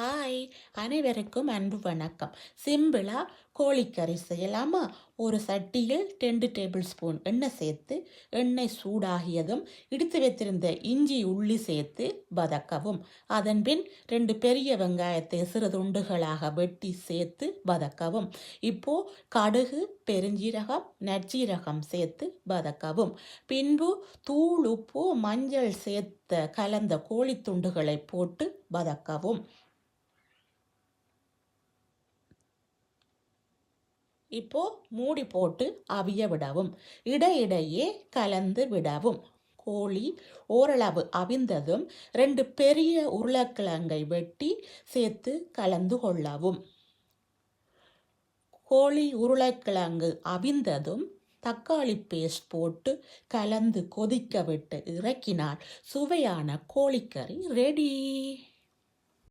Hi. அனைவருக்கும் அன்பு வணக்கம். சிம்பிளாக கோழிக்கறி செய்யலாமா? ஒரு சட்டியில் ரெண்டு டேபிள் ஸ்பூன் எண்ணெய் சேர்த்து எண்ணெய் சூடாகியதும் இடித்து வைத்திருந்த இஞ்சி உள்ளி சேர்த்து வதக்கவும். அதன் பின் ரெண்டு பெரிய வெங்காயத்தை சிறு துண்டுகளாக வெட்டி சேர்த்து வதக்கவும். இப்போ கடுகு பெருஞ்சீரகம் நற்சீரகம் சேர்த்து வதக்கவும். பின்பு தூள் உப்பு மஞ்சள் சேர்த்த கலந்த கோழி துண்டுகளை போட்டு வதக்கவும். இப்போ மூடி போட்டு அவிய விடவும். இடையிடையே கலந்து விடவும். கோழி ஓரளவு அவிந்ததும் ரெண்டு பெரிய உருளைக்கிழங்கை வெட்டி சேர்த்து கலந்து கொள்ளவும். கோழி உருளைக்கிழங்கு அவிந்ததும் தக்காளி பேஸ்ட் போட்டு கலந்து கொதிக்க விட்டு இறக்கினால் சுவையான கோழிக்கறி ரெடி